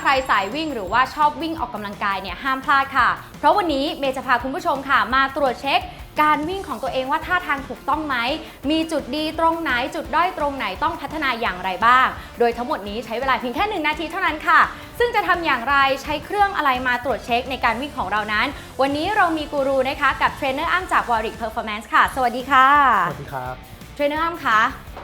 ใครสายวิ่งหรือว่าชอบวิ่งออกกำลังกายเนี่ยห้ามพลาดค่ะ เพราะวันนี้เมย์จะพาคุณผู้ชมค่ะ มาตรวจเช็คการวิ่งของตัวเองว่าท่าทางถูกต้องไหม มีจุดดีตรงไหน จุดด้อยตรงไหนต้องพัฒนาอย่างไรบ้าง โดยทั้งหมดนี้ใช้เวลาเพียงแค่หนึ่งนาทีเท่านั้นค่ะ ซึ่งจะทำอย่างไรใช้เครื่องอะไรมาตรวจเช็คในการวิ่งของเรานั้น วันนี้เรามีกูรูนะคะ กับเทรนเนอร์อ้ำจาก Warwick Performance ค่ะ สวัสดีค่ะ สวัสดีครับ เทรนเนอร์อ้ำคะ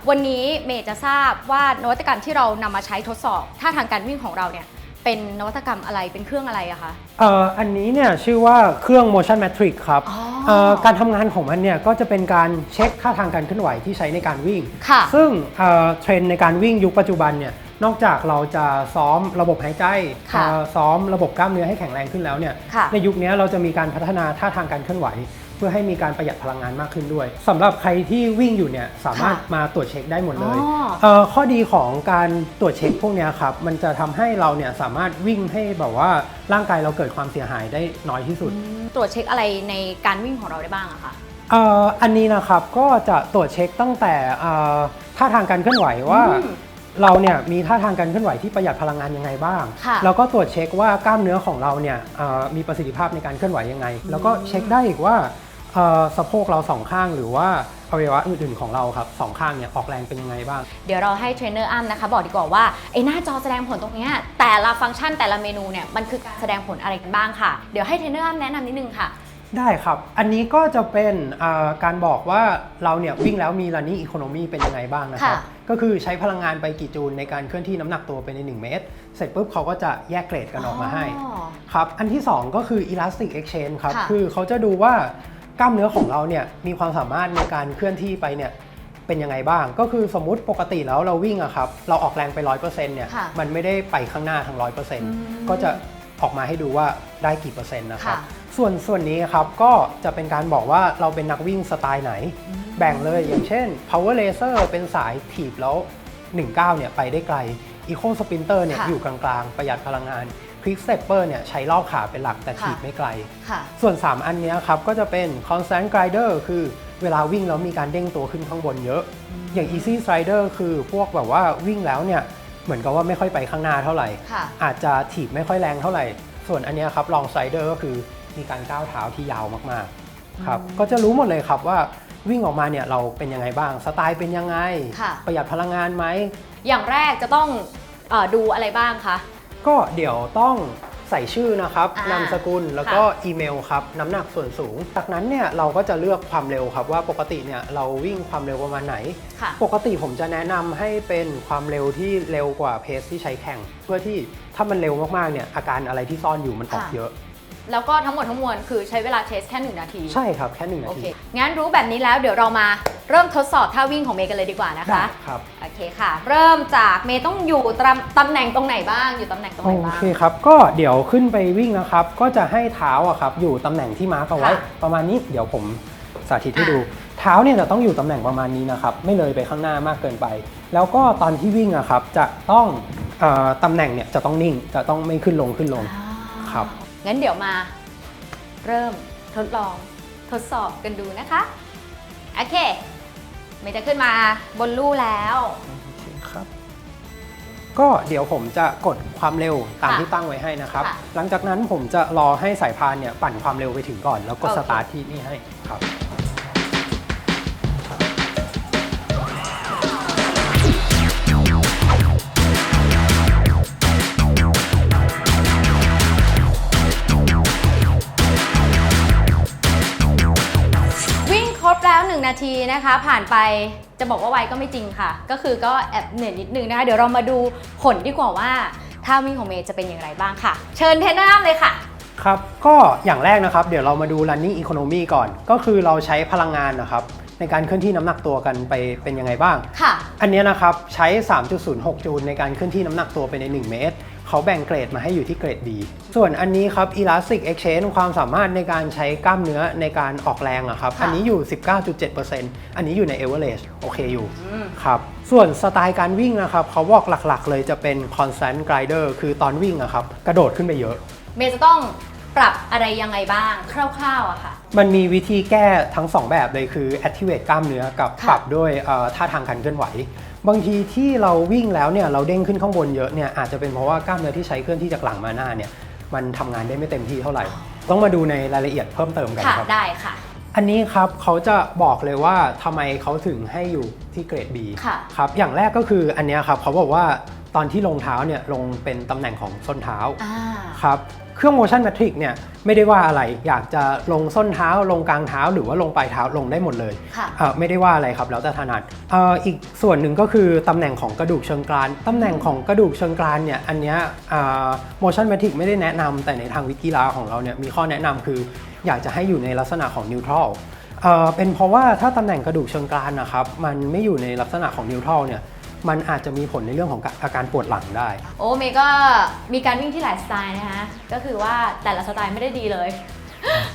วันนี้เมย์จะทราบว่านวัตกรรมที่เรานำมาใช้ทดสอบท่าทางการวิ่งของเราเนี่ย เป็นนวัตกรรมอะไรเป็นเครื่องอะไรอะคะ เอ่ออันนี้เนี่ยชื่อว่าเครื่อง motion metric ครับอ๋อเอ่อการทำงานของมันเนี่ยก็จะเป็นการเช็คท่าทางการเคลื่อนไหวที่ใช้ในการวิ่ง ค่ะ ซึ่งเอ่อเทรนด์ในการวิ่งยุคปัจจุบันเนี่ยนอกจากเราจะซ้อมระบบหายใจค่ะเอ่อซ้อมระบบกล้ามเนื้อให้แข็งแรงขึ้นแล้วเนี่ยค่ะ ในยุคนี้เราจะมีการพัฒนาท่าทางการเคลื่อนไหว เพื่อให้มีการประหยัดพลังงานมากขึ้นด้วยสำหรับใครที่วิ่งอยู่เนี่ยสามารถค่ะมาตรวจเช็คได้หมดเลยอ๋อเอ่อข้อดีของการตรวจเช็คพวกเนี้ยครับมันจะทำให้เราเนี่ยสามารถวิ่งให้แบบว่าร่างกายเราเกิดความเสียหายได้น้อยที่สุด ตรวจเช็คอะไรในการวิ่งของเราได้บ้างอะคะเอ่ออันนี้นะครับก็จะตรวจเช็คตั้งแต่เอ่อท่าทางการเคลื่อนไหวว่าอืมเราเนี่ยมีท่าทางการเคลื่อนไหวที่ประหยัดพลังงานยังไงบ้างค่ะแล้วก็ตรวจเช็คว่ากล้ามเนื้อของเราเนี่ยเอ่อมีประสิทธิภาพในการเคลื่อนไหวยังไง แล้วก็เช็คได้อีกว่าเอ่อ สะโพกเราสองข้างหรือว่าอวัยวะอื่นๆของเราครับสองข้างเนี่ยออกแรงเป็นยังไงบ้าง เดี๋ยวเราให้เทรนเนอร์อ้ำนะคะ บอกดีกว่าว่าไอ้หน้าจอแสดงผลตรงเนี้ยแต่ละฟังก์ชันแต่ละเมนูเนี่ยมันคือการแสดงผลอะไรกันบ้างค่ะ เดี๋ยวให้เทรนเนอร์อ้ำแนะนำนิดนึงค่ะ ได้ครับ อันนี้ก็จะเป็นอ่าการบอกว่าเราเนี่ยวิ่งแล้วมี running economy เป็นยังไงบ้างนะครับค่ะก็คือใช้พลังงานไปกี่จูลในการเคลื่อนที่น้ำหนักตัวไปใน 1 เมตร เสร็จปุ๊บเขาก็จะแยกเกรดกันออกมาให้อ๋อครับอันที่ 2 ก็คือ elastic exchange ครับค่ะคือเขาจะดูว่า กล้ามเนื้อของเราเนี่ยมีความสามารถในการเคลื่อนที่ไปเนี่ยเป็นยังไงบ้าง ก็คือสมมุติปกติแล้วเราวิ่งอะครับเราออกแรงไป 100%เนี่ยค่ะมันไม่ได้ไปข้างหน้าทั้งม100%ก็จะออกมาให้ดูว่าได้กี่เปอร์เซ็นต์นะครับค่ะ ส่วนส่วนนี้ครับก็จะเป็นการบอกว่าเราเป็นนักวิ่งสไตล์ไหน แบ่งเลยอย่างเช่น power laser เป็นสายถีบแล้ว 19เนี่ยไปได้ไกล eco sprinter เนี่ยค่ะอยู่กลางๆ ประหยัดพลังงาน quick stepper เนี่ยใช้รอบขาเป็นหลักแต่ค่ะถีบไม่ไกล ค่ะ ส่วน 3 อันเนี้ยครับก็จะเป็น constant glider คือเวลาวิ่งแล้วมีการเด้งตัวขึ้นข้างบนเยอะ อย่าง easy strider คือพวกแบบว่าวิ่งแล้วเนี่ยเหมือนกับว่าไม่ค่อยไปข้างหน้าเท่าไหร่ ค่ะ อาจจะถีบไม่ค่อยแรงเท่าไหร่ ส่วนอันเนี้ยครับ long strider ก็คือมีการก้าวเท้าที่ยาวมากๆครับอืมก็จะรู้หมดเลยครับว่าวิ่งออกมาเนี่ยเราเป็นยังไงบ้างสไตล์เป็นยังไง ค่ะ ประหยัดพลังงานไหม อย่างแรกจะต้องเออดูอะไรบ้างคะ ก็เดี๋ยวต้องใส่ชื่อนะครับอ่านามสกุลแล้วก็อีเมลครับน้ำหนักส่วนสูง จากนั้นเนี่ยเราก็จะเลือกความเร็วครับว่าปกติเนี่ยเราวิ่งความเร็วประมาณไหน ค่ะ ปกติผมจะแนะนำให้เป็นความเร็วที่เร็วกว่าเพสที่ใช้แข่ง เพื่อที่ถ้ามันเร็วมากๆเนี่ยอาการอะไรที่ซ่อนอยู่มันออกค่ะเยอะ แล้วก็ทั้งหมดทั้งมวลคือใช้เวลาเทสแค่ 1 นาที ใช่ครับแค่หนึ่งนาโอทีเค งั้นรู้แบบนี้แล้วเดี๋ยวเรามาเริ่มทดสอบท่าวิ่งของเมย์กันเลยดีกว่านะได้คะ ครับ โอเคค่ะ เริ่มจากเมย์ต้องอยู่ตำตำแหน่งตรงไหนบ้าง อยู่ตำแหน่งตรงไหนโอบ้าง เคครับ ก็เดี๋ยวขึ้นไปวิ่งนะครับ ก็จะให้เท้าอะครับอยู่ตำแหน่งที่มาร์กเอาไว้ ค่ะประมาณนี้เดี๋ยวผมสาธิตให้อะ ดู เท้าเนี่ยจะต้องอยู่ตำแหน่งประมาณนี้นะครับ ไม่เลยไปข้างหน้ามากเกินไป แล้วก็ตอนที่วิ่งอะครับจะต้องเอ่อตำแหน่งเนี่ยจะต้องนิ่งจะต้องไม่ขึ้นลงขึ้นลงครับ งั้นเดี๋ยวมาเริ่มทดลองทดสอบกันดูนะคะ โอเคเมย์จะขึ้นมาบนลู่แล้ว โอเคครับ ก็เดี๋ยวผมจะกดความเร็วตามค่ะที่ตั้งไว้ให้นะครับ ค่ะหลังจากนั้นผมจะรอให้สายพานเนี่ยปั่นความเร็วไปถึงก่อน แล้วกดโอเค สตาร์ทที่นี่ให้ครับ 1 นาทีนะคะ ผ่านไปจะบอกว่าไวก็ไม่จริงค่ะ ก็คือก็แอบเหนื่อยนิดนึงนะคะ เดี๋ยวเรามาดูผลดีกว่าว่าท่าวิ่งของเมย์จะเป็นอย่างไรบ้างค่ะ เชิญเทรนเนอร์อ้ำเลยค่ะครับก็อย่างแรกนะครับ เดี๋ยวเรามาดู running economy ก่อน ก็คือเราใช้พลังงานนะครับ ในการเคลื่อนที่น้ำหนักตัวกันไปเป็นยังไงบ้าง ค่ะ อันเนี้ยนะครับใช้ 3.06 จูลในการเคลื่อนที่น้ำหนักตัวไปใน 1 เมตร เขาแบ่งเกรดมาให้อยู่ที่เกรด B ส่วนอันนี้ครับ elastic exchange ความสามารถในการใช้กล้ามเนื้อในการออกแรงอะครับค่ะอันนี้อยู่ 19.7%อันนี้อยู่ใน average โอเคอยู่อืมครับ ส่วนสไตล์การวิ่งนะครับ เขาบอกหลักๆ เลยจะเป็น constant glider คือตอนวิ่งอะครับ กระโดดขึ้นไปเยอะ เมย์จะต้อง ปรับอะไรยังไงบ้างคร่าวๆอะค่ะ มันมีวิธีแก้ทั้ง 2 แบบเลยคือ activate กล้ามเนื้อกับค่ะ ปรับด้วยเอ่อท่าทางการเคลื่อนไหว บางทีที่เราวิ่งแล้วเนี่ยเราเด้งขึ้นข้างบนเยอะเนี่ยอาจจะเป็นเพราะว่ากล้ามเนื้อที่ใช้เคลื่อนที่จากหลังมาหน้าเนี่ยมันทำงานได้ไม่เต็มที่เท่าไหร่ ต้องมาดูในรายละเอียดเพิ่มเติมกันค่ะครับ ได้ค่ะ อันนี้ครับเขาจะบอกเลยว่าทำไมเขาถึงให้อยู่ที่เกรด B ค่ะ ครับอย่างแรกก็คืออันเนี้ยครับเขาบอกว่าตอนที่ลงเท้าเนี่ยลงเป็นตำแหน่งของส้นเท้า อ่า ครับ เครื่อง motion metric เนี่ยไม่ได้ว่าอะไรอยากจะลงส้นเท้าลงกลางเท้า หรือว่าลงปลายเท้าลงได้หมดเลยค่ะเอ่อไม่ได้ว่าอะไรครับแล้วแต่ถนัดเอ่ออีกส่วนหนึ่งก็คือตำแหน่งของกระดูกเชิงกรานตำแหน่งของกระดูกเชิงกรานเนี่ยอันเนี้ยอ่า motion metric ไม่ได้แนะนำแต่ในทางวิทย์กีฬาของเราเนี่ยมีข้อแนะนำคืออยากจะให้อยู่ในลักษณะของ neutral เอ่อเป็นเพราะว่าถ้าตำแหน่งกระดูกเชิงกรานนะครับมันไม่อยู่ในลักษณะของ neutral เนี่ย มันอาจจะมีผลในเรื่องของอาการปวดหลังได้ โอ้เมย์ก็มีการวิ่งที่หลายสไตล์นะคะ ก็คือว่าแต่ละสไตล์ไม่ได้ดีเลย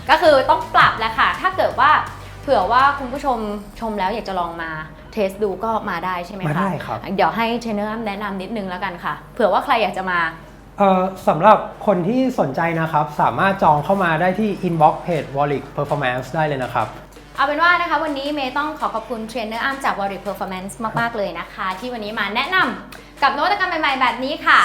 ก็คือต้องปรับแหละค่ะ ถ้าเกิดว่าเผื่อว่าคุณผู้ชมชมแล้วอยากจะลองมาเทสดูก็มาได้ใช่ไหมคะมาได้ครับ เดี๋ยวให้เทรนเนอร์อ้ำแนะนำนิดนึงแล้วกันค่ะ เผื่อว่าใครอยากจะมา เอ่อสำหรับคนที่สนใจนะครับ สามารถจองเข้ามาได้ที่ inbox page Wallic Performance ได้เลยนะครับ เอาเป็นว่านะคะวันนี้เมย์ต้องขอขอบคุณเทรนเนอร์อ้ำจาก Warrior Performance มาก ๆ เลยนะคะ ที่วันนี้มาแนะนำกับนวัตกรรมใหม่ ๆ แบบนี้ค่ะ